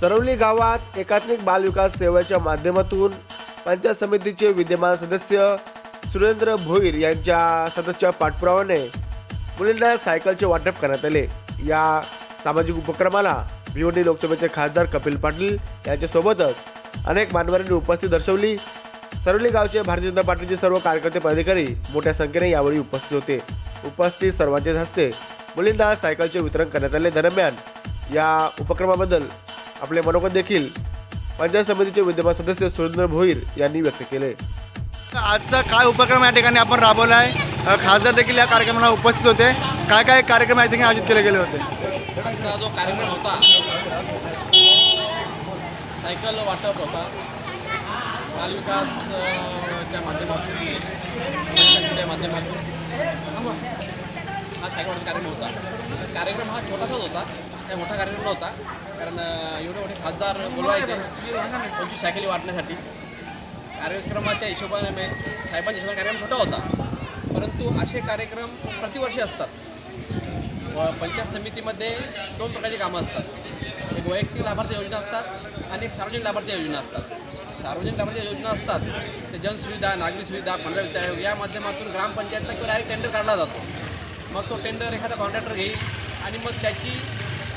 सरवली गावात एकात्मिक बाल विकास सेवेच्या माध्यमातून पंचायत समितीचे विद्यमान सदस्य सुरेंद्र भोईर यांच्या सदस्या पाठपुरावाने मुलींना सायकलचे वाटप करण्यात आले. या सामाजिक उपक्रमाला भिवंडी लोकसभेचे खासदार कपिल पाटील यांच्यासोबतच अनेक मान्यवरांनी उपस्थिती दर्शवली. सरवली गावचे भारतीय जनता पार्टीचे सर्व कार्यकर्ते पदाधिकारी मोठ्या संख्येने यावेळी उपस्थित होते. उपस्थित सर्वांचे हस्ते मुलींना सायकलचे वितरण करण्यात आले. दरम्यान या उपक्रमाबद्दल आपले मनोगत देखील पंचायत समितीचे विद्यमान सदस्य सुरेंद्र भोईर यांनी व्यक्त केले. आजचा काय उपक्रम या ठिकाणी आपण राबवला आहे खासदार देखील या कार्यक्रमाला उपस्थित होते. काय काय कार्यक्रम या ठिकाणी आयोजित केले गेले होते? आजचा जो कार्यक्रम होता सायकल वाटप होता. बालविकास अ, च्या माध्यमातून माध्यमातून हा सायकल वाटप कार्यक्रम होता. कार्यक्रम हा छोटासाच होता काही मोठा कार्यक्रम नव्हता. कारण एवढे मोठे खासदार बोलवायचे त्यांची सायकली वाटण्यासाठी. कार्यक्रमाच्या हिशोबाने मे- साहेबांच्या हिशोबाने कार्यक्रम छोटा होता. परंतु असे कार्यक्रम प्रतिवर्षी असतात. व पंचायत समितीमध्ये दोन प्रकारची कामं असतात. एक वैयक्तिक लाभार्थी योजना असतात आणि एक सार्वजनिक लाभार्थी योजना असतात. सार्वजनिक लाभार्थी योजना असतात ते जनसुविधा नागरी सुविधा पंधरा आयोग या माध्यमातून ग्रामपंचायतला किंवा डायरेक्ट टेंडर काढला जातो. मग तो टेंडर एखादा कॉन्ट्रॅक्टर घेईल आणि मग त्याची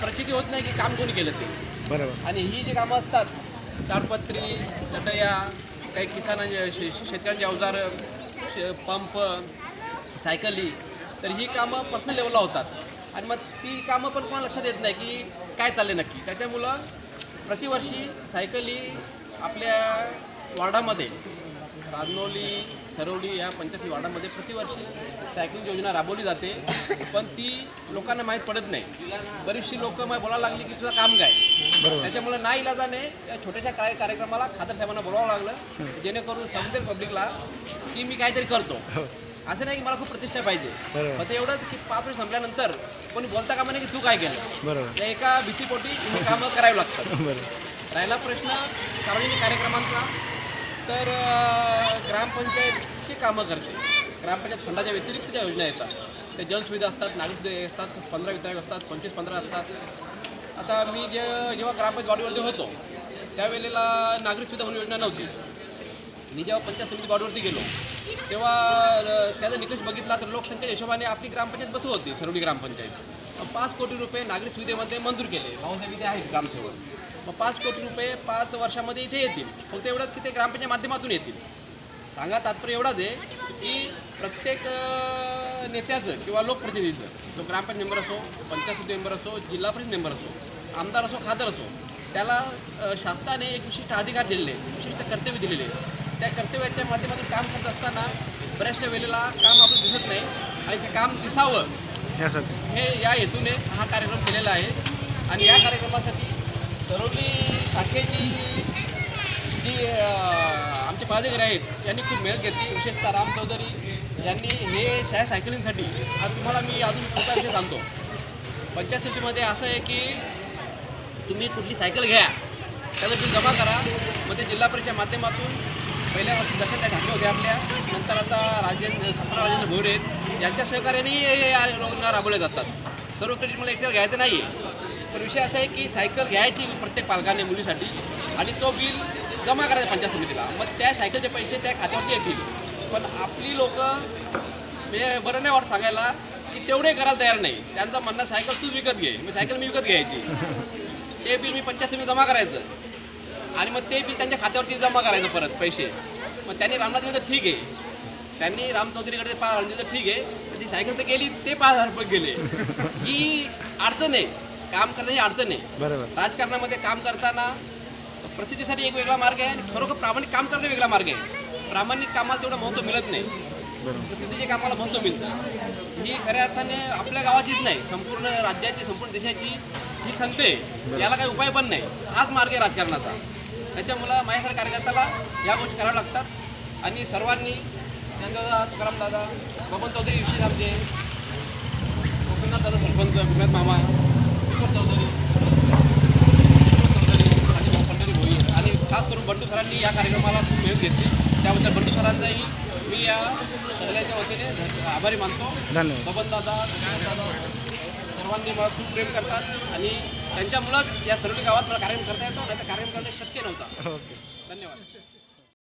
प्रचिती होत नाही की काम कोणी केलं ते. बरोबर. आणि ही जी कामं असतात ताडपत्री चटया काही किसानांचे शे- शेतकऱ्यांचे अवजार शे- पंप सायकली तर ही कामं पर्सनल लेवलला होतात. आणि मग ती कामं पण कोणाला लक्षात येत नाही की काय चालले नक्की. त्याच्यामुळं प्रतिवर्षी सायकली आपल्या वार्डामध्ये राजनोली सरवली या पंचायती वार्डामध्ये प्रतिवर्षी सायकलिंग योजना राबवली जाते. पण ती लोकांना माहीत पडत नाही. बरीचशी लोक मग बोलायला लागली की तुझं काम काय? त्याच्यामुळे ना इलाजाने या छोट्याशा काय कार्यक्रमाला खादर साहेबांना बोलावं लागलं जेणेकरून समजेल पब्लिकला की मी काहीतरी करतो. असं नाही की मला खूप प्रतिष्ठा पाहिजे. फक्त एवढंच की पाच वर्ष संपल्यानंतर कोणी बोलता कामा नाही की तू काय केलं? बरोबर. एका भीतीपोटी ही कामं करावी लागतात. राहिला प्रश्न सार्वजनिक कार्यक्रमांचा तर ग्रामपंचायतची कामं करते. ग्रामपंचायत फंडाच्या व्यतिरिक्त ज्या योजना येतात त्या जनसुविधा असतात नागरिक असतात पंधरा विधायक असतात पंचवीस पंधरा असतात. आता मी जे जेव्हा ग्रामपंचायत वाडीवरती होतो त्यावेळेला नागरिक सुविधा म्हणून योजना नव्हती. मी जेव्हा पंचायत समिती वाडीवरती गेलो तेव्हा त्याचा निकष बघितला तर लोकसंख्या हिशोबाने आपली ग्रामपंचायत बसू होती सरवडी ग्रामपंचायत. पाच कोटी रुपये नागरिक सुविधेमध्ये मंजूर केले. भाऊसाहेब इथे आहेत ग्रामसेवक. मग पाच कोटी रुपये पाच वर्षामध्ये इथे येतील. फक्त एवढंच की ते ग्रामपंचायत माध्यमातून येतील. सांगा तात्पर्य एवढाच आहे की प्रत्येक नेत्याचं किंवा लोकप्रतिनिधीचं तो ग्रामपंचायत मेंबर असो पंचायत मेंबर असो जिल्हा परिषद मेंबर असो आमदार असो खासदार असो त्याला शासनाने एक विशिष्ट अधिकार दिलेले विशिष्ट कर्तव्य दिलेले आहे. त्या कर्तव्याच्या माध्यमातून काम करत असताना बऱ्याचशा वेळेला काम आपलं दिसत नाही आणि ते काम दिसावं यासाठी. हे या हेतूने हा कार्यक्रम केलेला आहे. आणि या कार्यक्रमासाठी सरोली शाखेची जी आमचे पदाधिकारी आहेत यांनी खूप मेहनत घेतली. विशेषतः राम चौधरी यांनी हे शाळा सायकलिंगसाठी आज तुम्हाला मी अजून पुढचा विषय सांगतो. पंचायत समितीमध्ये असं आहे की तुम्ही कुठली सायकल घ्या त्याचं बिल जमा करा. मग ते जिल्हा परिषदेच्या माध्यमातून पहिल्या वर्षी दशा त्या घातल्या होत्या आपल्या. नंतर आता राजेंद्र सपना राजेंद्र भोरे आहेत. यांच्या सहकार्याने योजना राबवल्या जातात. सर्व क्रेडिट मला एकट्याला घ्यायचं नाही आहे पण विषय असा आहे की सायकल घ्यायची प्रत्येक पालकाने मुलीसाठी आणि तो बिल जमा करायचा पंचायत समितीला. मग त्या सायकलचे पैसे त्या खात्यावरती येतील. पण आपली लोक म्हणजे बरं नाही वाटत सांगायला की तेवढे करायला तयार नाही. त्यांचं म्हणणं सायकल तू विकत घे. मी सायकल मी विकत घ्यायची. ते बिल मी पंचायत समिती जमा करायचं. आणि मग ते बिल त्यांच्या खात्यावरती जमा करायचं परत पैसे. मग त्यांनी रामनाथ दिलं तर ठीक आहे. त्यांनी राम चौधरीकडे पाच हजार दिलं तर ठीक आहे. ती सायकल तर गेली ते पाच हजार रुपये गेले. ही अडचण आहे. काम करण्याची अडचण आहे. बरोबर. राजकारणामध्ये काम करताना प्रसिद्धीसाठी एक वेगळा मार्ग आहे आणि खरोखर प्रामाणिक काम करणं वेगळा मार्ग आहे. प्रामाणिक कामाला तेवढं महत्त्व मिळत नाही. प्रसिद्धीच्या कामाला महत्त्व मिळतं. ही खऱ्या अर्थाने आपल्या गावाचीच नाही संपूर्ण राज्याची संपूर्ण देशाची ही खंत आहे. याला काही उपाय पण नाही. हाच मार्ग आहे राजकारणाचा. त्याच्यामुळं माझ्यासारख्या कार्यकर्त्याला या गोष्टी कराव्या लागतात. आणि सर्वांनी त्यांचा तुकाराम दादा बबन चौधरी विशेष आमचे गोपीनाथ दादा सरपंच गोपीनाथ मामा किशोर चौधरी आणि पंढरी भोई. आणि खास करून बंडू सरांनी या कार्यक्रमाला खूप मेहनत घेतली. त्याबद्दल बंडू सरांचाही मी या सगळ्यांच्या वतीने आभारी मानतो. धन्यवाद. बबन दादा दादा सर्वांनी मला खूप प्रेम करतात आणि त्यांच्यामुळंच या सरोली गावात मला कार्यक्रम करता येतो नाही तर कार्यक्रम करणे शक्य नव्हता. ओके. धन्यवाद.